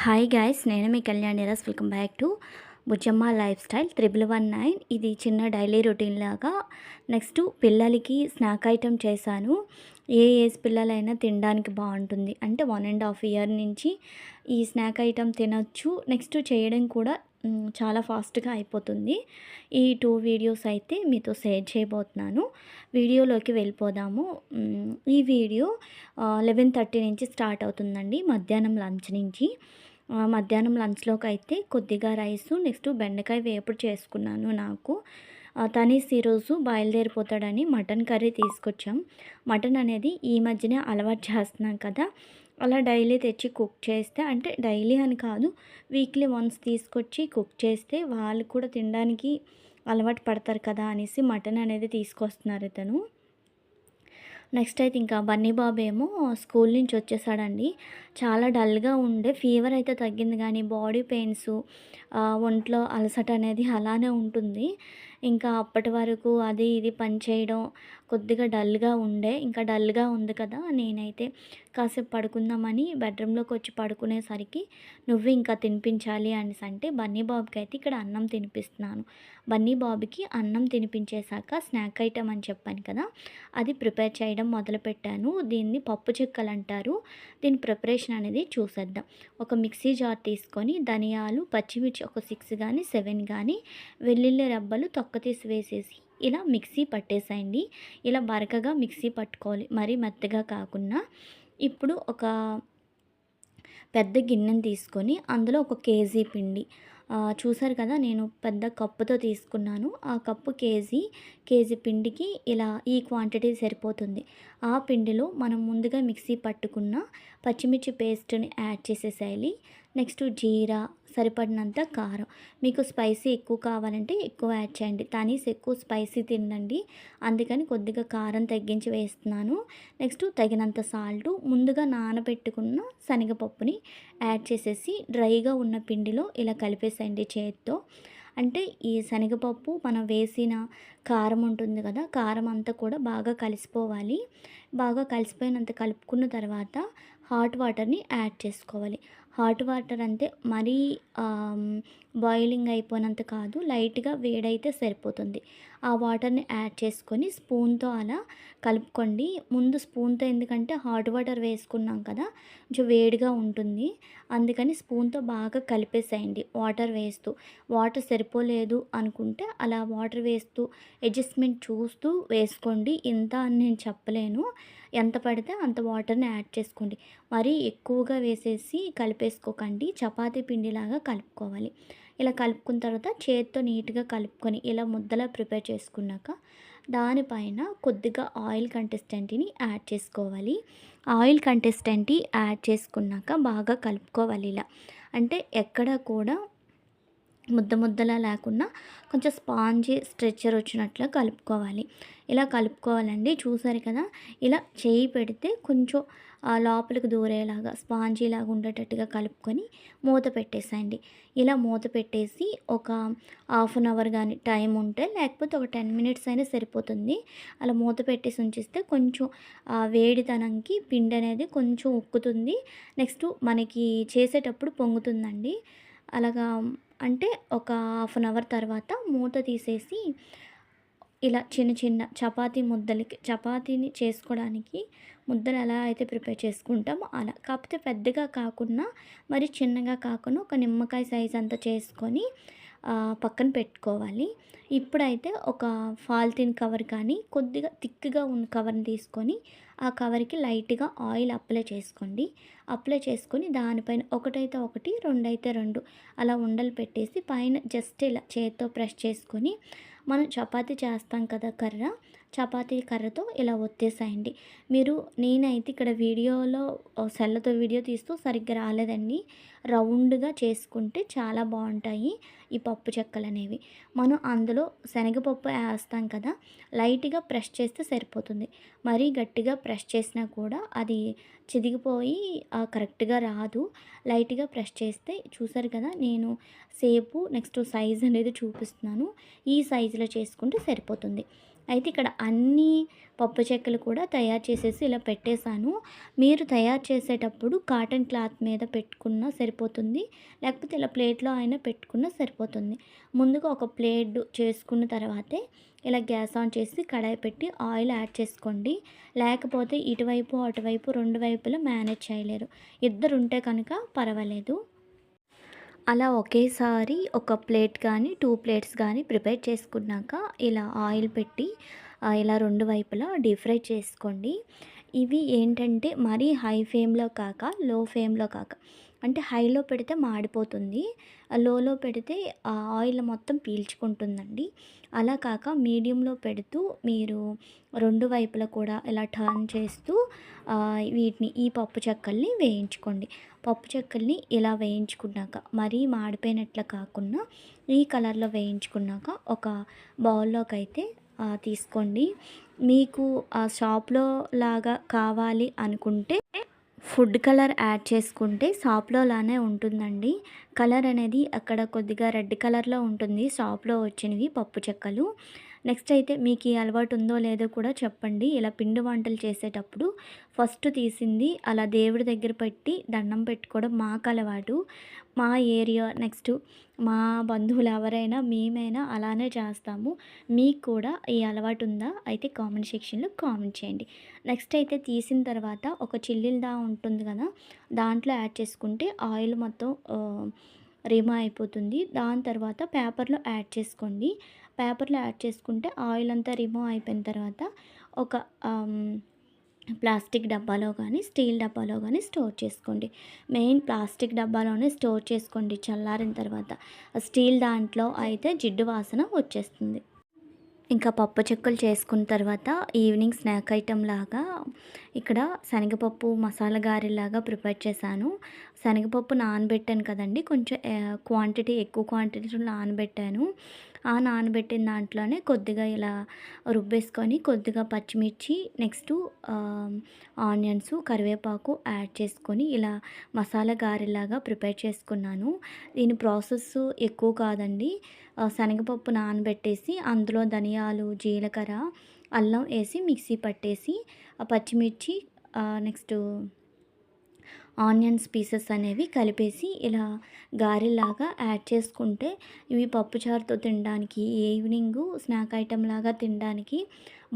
Hi guys నేను మీ Kalyan Niras welcome back to Bujjamma life style triple one nine ఇది చిన్న daily routine లాగా. Next పిల్లలకి snack item చేశాను. ఏ ఏజ్ పిల్లలైనా తినడానికి బాగుంటుంది. అంటే వన్ అండ్ హాఫ్ ఇయర్ నుంచి ఈ స్నాక్ ఐటమ్ తినొచ్చు. నెక్స్ట్ చేయడం కూడా చాలా ఫాస్ట్గా అయిపోతుంది. ఈ టూ వీడియోస్ అయితే మీతో షేర్ చేయబోతున్నాను. వీడియోలోకి వెళ్ళిపోదాము. ఈ వీడియో లెవెన్ థర్టీ నుంచి స్టార్ట్ అవుతుందండి. మధ్యాహ్నం లంచ్ నుంచి. మధ్యాహ్నం లంచ్లోకి అయితే కొద్దిగా రైస్ నెక్స్ట్ బెండకాయ వేపుడు చేసుకున్నాను నాకు. తనీస్ ఈరోజు బయలుదేరిపోతాడని మటన్ కర్రీ తీసుకొచ్చాం. మటన్ అనేది ఈ మధ్యనే అలవాటు చేస్తున్నాం కదా. అలా డైలీ తెచ్చి కుక్ చేస్తే అంటే డైలీ అని కాదు వీక్లీ వన్స్ తీసుకొచ్చి కుక్ చేస్తే వాళ్ళు కూడా తినడానికి అలవాటు పడతారు కదా అనేసి మటన్ అనేది తీసుకొస్తున్నారు ఇతను. నెక్స్ట్ అయితే ఇంకా బన్నీ బాబు ఏమో స్కూల్ నుంచి వచ్చేసాడండి. చాలా డల్గా ఉండే ఫీవర్ అయితే తగ్గింది కానీ బాడీ పెయిన్స్ ఒంట్లో అలసట అనేది అలానే ఉంటుంది. ఇంకా అప్పటి వరకు అది ఇది పనిచేయడం కొద్దిగా డల్గా ఉండే ఇంకా డల్గా ఉంది కదా. నేనైతే కాసేపు పడుకుందామని బెడ్రూమ్లోకి వచ్చి పడుకునేసరికి నువ్వు ఇంకా తినిపించాలి అనేసి అంటే బన్నీ బాబుకి అయితే ఇక్కడ అన్నం తినిపిస్తున్నాను. బన్నీ బాబుకి అన్నం తినిపించేశాక స్నాక్ ఐటమ్ అని చెప్పాను కదా అది ప్రిపేర్ చేయడం మొదలుపెట్టాను. దీన్ని పప్పు చెక్కలు అంటారు. దీని ప్రిపరేషన్ అనేది చూసేద్దాం. ఒక మిక్సీ జార్ తీసుకొని ధనియాలు పచ్చిమిర్చి ఒక సిక్స్ కానీ సెవెన్ కానీ వెల్లుల్లి రెబ్బలు పక్క తీసి వేసేసి ఇలా మిక్సీ పట్టేసేయండి. ఇలా బరకగా మిక్సీ పట్టుకోవాలి. మరీ మెత్తగా కాకుండా ఇప్పుడు ఒక పెద్ద గిన్నెని తీసుకొని అందులో ఒక కేజీ పిండి. చూసారు కదా నేను పెద్ద కప్పుతో తీసుకున్నాను. ఆ కప్పు కేజీ కేజీ పిండికి ఇలా ఈ క్వాంటిటీ సరిపోతుంది. ఆ పిండిలో మనం ముందుగా మిక్సీ పట్టుకున్న పచ్చిమిర్చి పేస్ట్ని యాడ్ చేసేసేయాలి. నెక్స్ట్ జీరా సరిపడినంత కారం. మీకు స్పైసీ ఎక్కువ కావాలంటే ఎక్కువ యాడ్ చేయండి. తనీస్ ఎక్కువ స్పైసీ తినండి. అందుకని కొద్దిగా కారం తగ్గించి వేస్తున్నాను. నెక్స్ట్ తగినంత సాల్ట్ ముందుగా నానబెట్టుకున్న శనగపప్పుని యాడ్ చేసేసి డ్రైగా ఉన్న పిండిలో ఇలా కలిపేసేయండి చేతితో. అంటే ఈ శనగపప్పు మనం వేసిన కారం ఉంటుంది కదా కారం అంతా కూడా బాగా కలిసిపోవాలి. బాగా కలిసిపోయినంత కలుపుకున్న తర్వాత హాట్ వాటర్ని యాడ్ చేసుకోవాలి. హాట్ వాటర్ అంటే మరీ బాయిలింగ్ అయిపోయినంత కాదు లైట్గా వేడైతే సరిపోతుంది. ఆ వాటర్ని యాడ్ చేసుకొని స్పూన్తో అలా కలుపుకోండి. ముందు స్పూన్తో ఎందుకంటే హాట్ వాటర్ వేసుకున్నాం కదా కొంచెం వేడిగా ఉంటుంది. అందుకని స్పూన్తో బాగా కలిపేసేయండి వాటర్ వేస్తూ. వాటర్ సరిపోలేదు అనుకుంటే అలా వాటర్ వేస్తూ అడ్జస్ట్మెంట్ చూస్తూ వేసుకోండి. ఇంత అని నేను చెప్పలేను. ఎంత పడితే అంత వాటర్ని యాడ్ చేసుకోండి. మరీ ఎక్కువగా వేసేసి కలిపేసుకోకండి. చపాతీ పిండిలాగా కలుపుకోవాలి. ఇలా కలుపుకున్న తర్వాత చేత్తో నీట్గా కలుపుకొని ఇలా ముద్దలా ప్రిపేర్ చేసుకున్నాక దానిపైన కొద్దిగా ఆయిల్ కంటెస్టెంట్ని యాడ్ చేసుకోవాలి. ఆయిల్ కంటెస్టెంట్ యాడ్ చేసుకున్నాక బాగా కలుపుకోవాలి ఇలా. అంటే ఎక్కడ కూడా ముద్ద ముద్దలా లేకుండా కొంచెం స్పాంజీ స్ట్రెచ్చర్ వచ్చినట్లు కలుపుకోవాలి. ఇలా కలుపుకోవాలండి. చూసారు కదా? ఇలా చేయి పెడితే కొంచెం లోపలికి దూరేలాగా స్పాంజీ లాగా ఉండేటట్టుగా కలుపుకొని మూత పెట్టేసేయండి. ఇలా మూత పెట్టేసి ఒక హాఫ్ అన్ అవర్ కానీ టైం ఉంటే లేకపోతే ఒక టెన్ మినిట్స్ అయినా సరిపోతుంది. అలా మూత పెట్టేసి ఉంచిస్తే కొంచెం వేడితనంకి పిండి అనేది కొంచెం ఉక్కుతుంది. నెక్స్ట్ మనకి చేసేటప్పుడు పొంగుతుందండి. అలాగా అంటే ఒక హాఫ్ అన్ అవర్ తర్వాత మూత తీసేసి ఇలా చిన్న చిన్న చపాతీ ముద్దలకి చపాతీని చేసుకోవడానికి ముద్దలు ఎలా అయితే ప్రిపేర్ చేసుకుంటామో అలా. కాకపోతే పెద్దగా కాకుండా మరి చిన్నగా కాకుండా ఒక నిమ్మకాయ సైజ్ అంతా చేసుకొని పక్కన పెట్టుకోవాలి. ఇప్పుడైతే ఒక ఫాల్తిన్ కవర్ కానీ కొద్దిగా థిక్గా ఉన్న కవర్ని తీసుకొని ఆ కవర్కి లైట్గా ఆయిల్ అప్లై చేసుకోండి. అప్లై చేసుకొని దానిపైన ఒకటైతే ఒకటి రెండు అయితే రెండు అలా ఉండలు పెట్టేసి పైన జస్ట్ ఇలా చేత్తో ప్రెస్ చేసుకొని మనం చపాతి చేస్తాం కదా కర్ర చపాతీ కర్రతో ఇలా ఒత్తేసాయండి. మీరు నేనైతే ఇక్కడ వీడియోలో సెల్లతో వీడియో తీస్తూ సరిగ్గా రాలేదండి. రౌండ్గా చేసుకుంటే చాలా బాగుంటాయి ఈ పప్పు చెక్కలు అనేవి. మనం అందులో శనగపప్పు వేస్తాం కదా లైట్గా ప్రెస్ చేస్తే సరిపోతుంది. మరీ గట్టిగా ప్రెస్ చేసినా కూడా అది చిదిగిపోయి కరెక్ట్గా రాదు. లైట్గా ప్రెస్ చేస్తే చూసారు కదా నేను సేపు నెక్స్ట్ సైజ్ అనేది చూపిస్తున్నాను. ఈ సైజులో చేసుకుంటే సరిపోతుంది. అయితే ఇక్కడ అన్నీ పప్పు చెక్కలు కూడా తయారు చేసేసి ఇలా పెట్టేశాను. మీరు తయారు చేసేటప్పుడు కాటన్ క్లాత్ మీద పెట్టుకున్నా సరిపోతుంది. లేకపోతే ఇలా ప్లేట్లో అయినా పెట్టుకున్నా సరిపోతుంది. ముందుగా ఒక ప్లేట్ చేసుకున్న తర్వాతే ఇలా గ్యాస్ ఆన్ చేసి కడాయి పెట్టి ఆయిల్ యాడ్ చేసుకోండి. లేకపోతే ఇటువైపు అటువైపు రెండు వైపులా మేనేజ్ చేయలేరు. ఇద్దరు ఉంటే కనుక పర్వాలేదు. అలా ఒకేసారి ఒక ప్లేట్ కానీ టూ ప్లేట్స్ కానీ ప్రిపేర్ చేసుకున్నాక ఇలా ఆయిల్ పెట్టి ఇలా రెండు వైపులా డీప్ ఫ్రై చేసుకోండి. ఇవి ఏంటంటే మరీ హై ఫ్లేమ్లో కాక లో ఫ్లేమ్లో కాక. అంటే హైలో పెడితే మాడిపోతుంది. లోలో పెడితే ఆయిల్ మొత్తం పీల్చుకుంటుందండి. అలా కాక మీడియంలో పెడుతూ మీరు రెండు వైపులా కూడా ఇలా టర్న్ చేస్తూ వీటిని ఈ పప్పు చెక్కల్ని వేయించుకోండి. పప్పు చెక్కల్ని ఇలా వేయించుకున్నాక మరీ మాడిపోయినట్లు కాకుండా ఈ కలర్లో వేయించుకున్నాక ఒక బౌల్లోకి అయితే తీసుకోండి. మీకు ఆ షాప్లో లాగా కావాలి అనుకుంటే ఫుడ్ కలర్ యాడ్ చేసుకుంటే షాప్లో లానే ఉంటుందండి. కలర్ అనేది అక్కడ కొద్దిగా రెడ్ కలర్లో ఉంటుంది. షాప్లో వచ్చినవి పప్పు చెక్కలు. నెక్స్ట్ అయితే మీకు ఈ అలవాటు ఉందో లేదో కూడా చెప్పండి. ఇలా పిండి వంటలు చేసేటప్పుడు ఫస్ట్ తీసింది అలా దేవుడి దగ్గర పెట్టి దండం పెట్టుకోవడం మాకు అలవాటు. మా ఏరియా నెక్స్ట్ మా బంధువులు ఎవరైనా మేమైనా అలానే చేస్తాము. మీకు కూడా ఈ అలవాటు ఉందా? అయితే కామెంట్ సెక్షన్లో కామెంట్ చేయండి. నెక్స్ట్ అయితే తీసిన తర్వాత ఒక చిల్లిల్దా ఉంటుంది కదా దాంట్లో యాడ్ చేసుకుంటే ఆయిల్ మొత్తం రిమా అయిపోతుంది. దాని తర్వాత పేపర్లో యాడ్ చేసుకోండి. పేపర్లో యాడ్ చేసుకుంటే ఆయిల్ అంతా రిమూవ్ అయిపోయిన తర్వాత ఒక ప్లాస్టిక్ డబ్బాలో కానీ స్టీల్ డబ్బాలో కానీ స్టోర్ చేసుకోండి. మెయిన్ ప్లాస్టిక్ డబ్బాలోనే స్టోర్ చేసుకోండి చల్లారిన తర్వాత. స్టీల్ దాంట్లో అయితే జిడ్డు వాసన వచ్చేస్తుంది. ఇంకా పప్పు చెక్కలు చేసుకున్న తర్వాత ఈవినింగ్ స్నాక్ ఐటెం లాగా ఇక్కడ శనగపప్పు మసాలా గారెలాగా ప్రిపేర్ చేశాను. శనగపప్పు నానబెట్టాను కదండి కొంచెం క్వాంటిటీ ఎక్కువ క్వాంటిటీలో నానబెట్టాను. ఆ నానబెట్టిన దాంట్లోనే కొద్దిగా ఇలా రుబ్బేసుకొని కొద్దిగా పచ్చిమిర్చి నెక్స్ట్ ఆనియన్స్ కరివేపాకు యాడ్ చేసుకొని ఇలా మసాలా గారెలాగా ప్రిపేర్ చేసుకున్నాను. దీని ప్రాసెస్ ఎక్కువ కాదండి. శనగపప్పు నానబెట్టేసి అందులో ధనియాలు జీలకర్ర అల్లం వేసి మిక్సీ పట్టేసి ఆ పచ్చిమిర్చి నెక్స్ట్ ఆనియన్స్ పీసెస్ అనేవి కలిపేసి ఇలా గారెలాగా యాడ్ చేసుకుంటే ఇవి పప్పుచారుతో తినడానికి ఈవినింగ్ స్నాక్ ఐటెం లాగా తినడానికి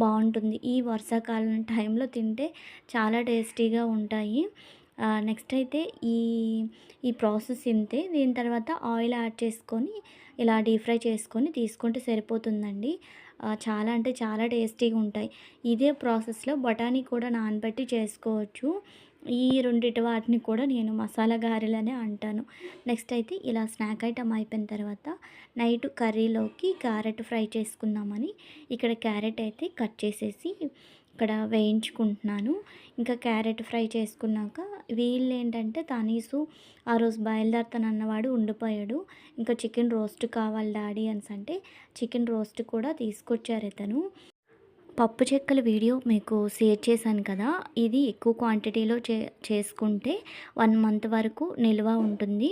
బాగుంటుంది. ఈ వర్షాకాలం టైంలో తింటే చాలా టేస్టీగా ఉంటాయి. నెక్స్ట్ అయితే ఈ ఈ ప్రాసెస్ ఇంతే దీని తర్వాత ఆయిల్ యాడ్ చేసుకొని ఇలా డీప్ ఫ్రై చేసుకొని తీసుకుంటే సరిపోతుందండి. చాలా అంటే చాలా టేస్టీగా ఉంటాయి. ఇదే ప్రాసెస్లో బఠానీ కూడా నానబెట్టి చేసుకోవచ్చు. ఈ రెండిటి వాటిని కూడా నేను మసాలా గారెలనే అంటాను. నెక్స్ట్ అయితే ఇలా స్నాక్ ఐటమ్ అయిపోయిన తర్వాత నైట్ కర్రీలోకి క్యారెట్ ఫ్రై చేసుకుందామని ఇక్కడ క్యారెట్ అయితే కట్ చేసేసి ఇక్కడ వేయించుకుంటున్నాను. ఇంకా క్యారెట్ ఫ్రై చేసుకున్నాక వీళ్ళు ఏంటంటే తనీసు ఆ రోజు బయలుదేరుతానన్నవాడు ఉండిపోయాడు. ఇంకా చికెన్ రోస్ట్ కావాలి డాడీ అని అంటే చికెన్ రోస్ట్ కూడా తీసుకొచ్చారు ఇతను. పప్పు చెక్కల వీడియో మీకు షేర్ చేశాను కదా. ఇది ఎక్కువ క్వాంటిటీలో చే చేసుకుంటే వన్ మంత్ వరకు నిల్వ ఉంటుంది.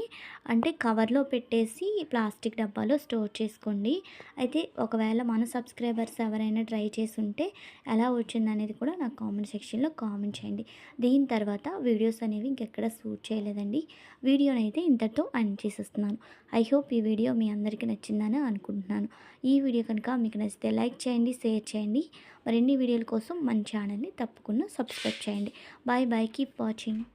అంటే కవర్లో పెట్టేసి ప్లాస్టిక్ డబ్బాలో స్టోర్ చేసుకోండి. అయితే ఒకవేళ మన సబ్స్క్రైబర్స్ ఎవరైనా ట్రై చేసి ఉంటే ఎలా వచ్చింది అనేది కూడా నాకు కామెంట్ సెక్షన్లో కామెంట్ చేయండి. దీని తర్వాత వీడియోస్ అనేవి ఇంకెక్కడ షూట్ చేయలేదండి. వీడియోని అయితే ఇంతటితో ఎండ్ చేసేస్తున్నాను. ఐ హోప్ ఈ వీడియో మీ అందరికీ నచ్చిందని అనుకుంటున్నాను. ఈ వీడియో కనుక మీకు నచ్చితే లైక్ చేయండి షేర్ చేయండి. మరిన్ని వీడియోల కోసం మన ఛానల్ని తప్పకుండా సబ్స్క్రైబ్ చేయండి. Bye bye. Keep watching